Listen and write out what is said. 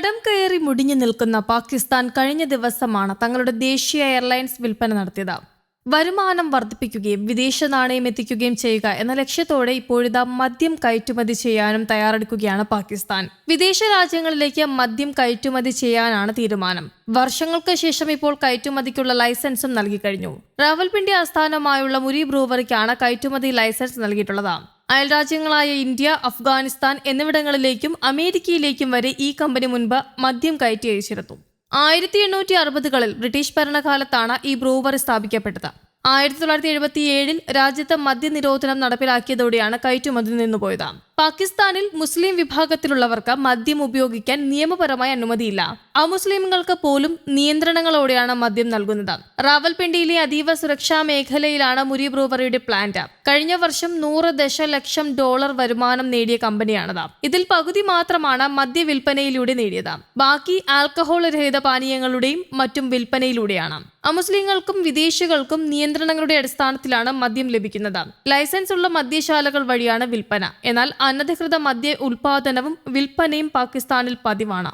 കടം കയറി മുടിഞ്ഞു നിൽക്കുന്ന പാകിസ്ഥാൻ കഴിഞ്ഞ ദിവസമാണ് തങ്ങളുടെ ദേശീയ എയർലൈൻസ് വിൽപ്പന നടത്തിയത്. വരുമാനം വർദ്ധിപ്പിക്കുകയും വിദേശ നാണയം എത്തിക്കുകയും ചെയ്യുക എന്ന ലക്ഷ്യത്തോടെ ഇപ്പോഴിതാ മദ്യം കയറ്റുമതി ചെയ്യാനും തയ്യാറെടുക്കുകയാണ് പാകിസ്ഥാൻ. വിദേശ രാജ്യങ്ങളിലേക്ക് മദ്യം കയറ്റുമതി ചെയ്യാനാണ് തീരുമാനം. വർഷങ്ങൾക്ക് ശേഷം ഇപ്പോൾ കയറ്റുമതിക്കുള്ള ലൈസൻസും നൽകി കഴിഞ്ഞു റാവൽപിണ്ടി ആസ്ഥാനമായുള്ള മുരി ബ്രൂവറിക്കാണ് കയറ്റുമതി ലൈസൻസ് നൽകിയിട്ടുള്ളത്. അയൽരാജ്യങ്ങളായ ഇന്ത്യ അഫ്ഗാനിസ്ഥാൻ എന്നിവിടങ്ങളിലേക്കും അമേരിക്കയിലേക്കും വരെ ഈ കമ്പനി മുൻപ് മദ്യം കയറ്റി അയച്ചിരുന്നു ആയിരത്തി എണ്ണൂറ്റി അറുപതുകളിൽ ബ്രിട്ടീഷ് ഭരണകാലത്താണ് ഈ ബ്രൂവറി സ്ഥാപിക്കപ്പെട്ടത്. ആയിരത്തി തൊള്ളായിരത്തി എഴുപത്തി ഏഴിൽ രാജ്യത്ത് മദ്യനിരോധനം നടപ്പിലാക്കിയതോടെയാണ് കയറ്റുമതി നിന്നുപോയത്. പാകിസ്ഥാനിൽ മുസ്ലിം വിഭാഗത്തിലുള്ളവർക്ക് മദ്യം ഉപയോഗിക്കാൻ നിയമപരമായ അനുമതിയില്ല. അമുസ്ലിംകൾക്ക് പോലും നിയന്ത്രണങ്ങളോടെയാണ് മദ്യം നൽകുന്നത്. റാവൽപിണ്ടിയിലെ അതീവ സുരക്ഷാ മേഖലയിലാണ് മുരി ബ്രൂവറിയുടെ പ്ലാന്റ്. കഴിഞ്ഞ വർഷം നൂറ് ദശലക്ഷം ഡോളർ വരുമാനം നേടിയ കമ്പനിയാണത്. ഇതിൽ പകുതി മാത്രമാണ് മദ്യ വിൽപ്പനയിലൂടെ നേടിയത്. ബാക്കി ആൽക്കഹോൾ രഹിത പാനീയങ്ങളുടെയും മറ്റും വിൽപ്പനയിലൂടെയാണ്. അമുസ്ലിങ്ങൾക്കും വിദേശികൾക്കും നിയന്ത്രണങ്ങളുടെ അടിസ്ഥാനത്തിലാണ് മദ്യം ലഭിക്കുന്നത്. ലൈസൻസ് ഉള്ള മദ്യശാലകൾ വഴിയാണ് വിൽപ്പന. എന്നാൽ അനധികൃത മദ്യ ഉൽപാദനവും വിൽപ്പനയും പാകിസ്ഥാനിൽ പതിവാണ്